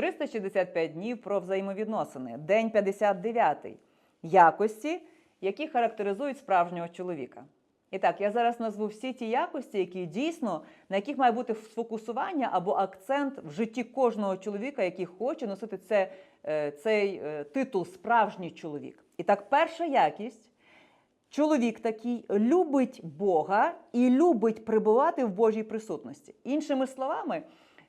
365 днів про взаємовідносини, день 59. Якості, які характеризують справжнього чоловіка. І так, я зараз назву всі ті якості, які дійсно на яких має бути сфокусування або акцент в житті кожного чоловіка, який хоче носити це, е, цей е, титул справжній чоловік. І так, перша якість Чоловік такий любить Бога і любить перебувати в Божій присутності. Іншими словами,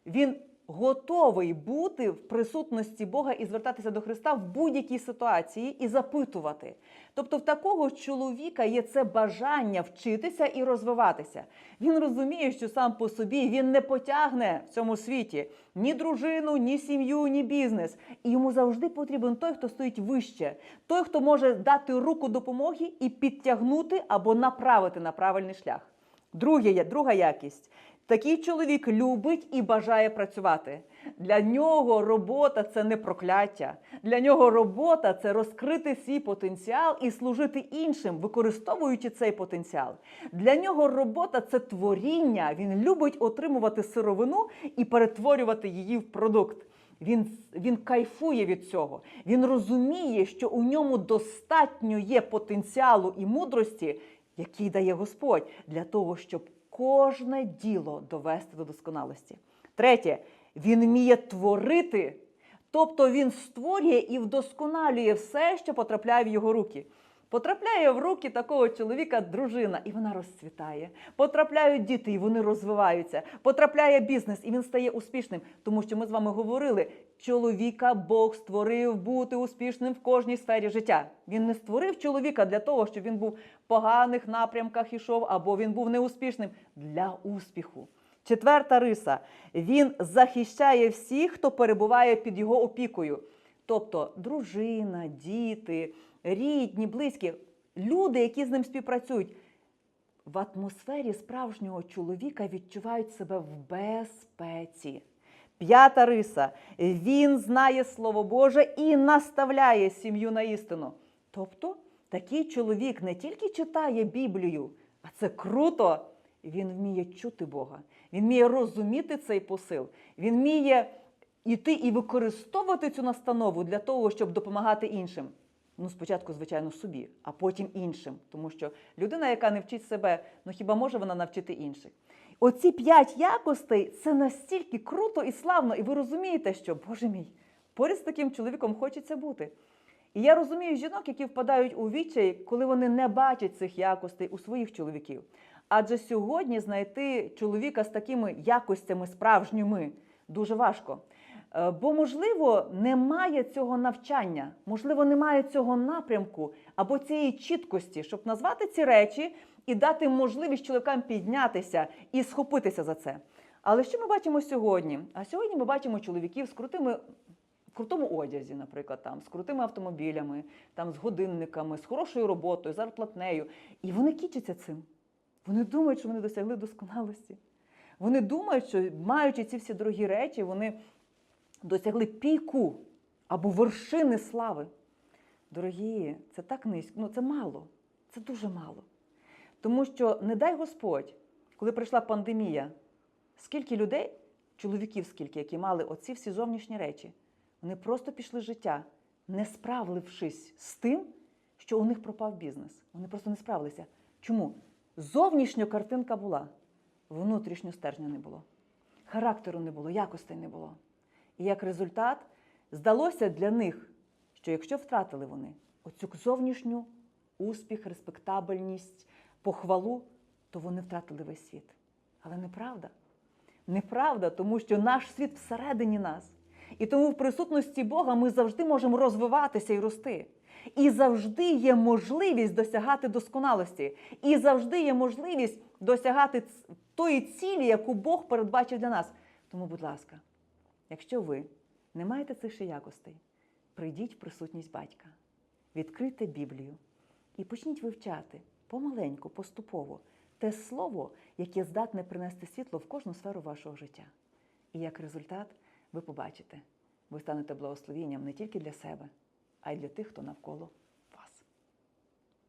він готовий бути в присутності Бога і звертатися до Христа в будь-якій ситуації і запитувати. Тобто, в такого чоловіка є це бажання вчитися і розвиватися. Він розуміє, що сам по собі він не потягне в цьому світі ні дружину, ні сім'ю, ні бізнес. І йому завжди потрібен той, хто стоїть вище, той, хто може дати руку допомоги і підтягнути або направити на правильний шлях. Друге, друга якість. Такий чоловік любить і бажає працювати. Для нього робота це не прокляття. Для нього робота це розкрити свій потенціал і служити іншим, використовуючи цей потенціал. Для нього робота це творіння. Він любить отримувати сировину і перетворювати її в продукт. Він, він кайфує від цього. Він розуміє, що у ньому достатньо є потенціалу і мудрості, який дає Господь, для того, щоб кожне діло довести до досконалості. Третє, він вміє творити, тобто він створює і вдосконалює все, що потрапляє в його руки. Потрапляє в руки такого чоловіка дружина, і вона розцвітає. Потрапляють діти, і вони розвиваються. Потрапляє бізнес, і він стає успішним. Тому що ми з вами говорили, чоловіка Бог створив бути успішним в кожній сфері життя. Він не створив чоловіка для того, щоб він був в поганих напрямках ішов, або він був неуспішним для успіху. Четверта риса: він захищає всіх, хто перебуває під його опікою. Тобто дружина, діти, рідні, близькі, люди, які з ним співпрацюють, в атмосфері справжнього чоловіка відчувають себе в безпеці. П'ята риса. Він знає Слово Боже і наставляє сім'ю на істину. Тобто, такий чоловік не тільки читає Біблію, а це круто. Він вміє чути Бога, він вміє розуміти цей посил, він вміє іти і використовувати цю настанову для того, щоб допомагати іншим. Ну, спочатку, звичайно, собі, а потім іншим. Тому що людина, яка не вчить себе, ну хіба може вона навчити інших? Оці п'ять якостей це настільки круто і славно, і ви розумієте, що, Боже мій, поряд з таким чоловіком хочеться бути. І я розумію жінок, які впадають у відчай, коли вони не бачать цих якостей у своїх чоловіків. Адже сьогодні знайти чоловіка з такими якостями справжніми дуже важко. Е, Бо, можливо, немає цього навчання, можливо, немає цього напрямку або цієї чіткості, щоб назвати ці речі і дати можливість чоловікам піднятися і схопитися за це. Але що ми бачимо сьогодні? А сьогодні ми бачимо чоловіків з крутими в крутому одязі, наприклад, там, з крутими автомобілями, там, з годинниками, з хорошою роботою, зарплатнею. І вони кічаться цим. Вони думають, що вони досягли досконалості. Вони думають, що маючи ці всі дорогі речі, вони досягли піку або вершини слави. Дорогі, це так низько, ну це мало, це дуже мало. Тому що, не дай Господь, коли прийшла пандемія, скільки людей, чоловіків, скільки, які мали оці всі зовнішні речі, вони просто пішли з життя, не справившись з тим, що у них пропав бізнес. Вони просто не справилися. Чому? Зовнішня картинка була, внутрішнього стержня не було, характеру не було, якостей не було. І як результат, здалося для них, що якщо втратили вони оцю зовнішню успіх, респектабельність, похвалу, то вони втратили весь світ. Але неправда. Неправда, тому що наш світ всередині нас. І тому в присутності Бога ми завжди можемо розвиватися і рости. І завжди є можливість досягати досконалості. І завжди є можливість досягати тої цілі, яку Бог передбачив для нас. Тому, будь ласка, якщо ви не маєте цих ще якостей, прийдіть в присутність батька, відкрийте Біблію і почніть вивчати помаленьку, поступово те слово, яке здатне принести світло в кожну сферу вашого життя. І як результат, ви побачите, ви станете благословінням не тільки для себе, а й для тих, хто навколо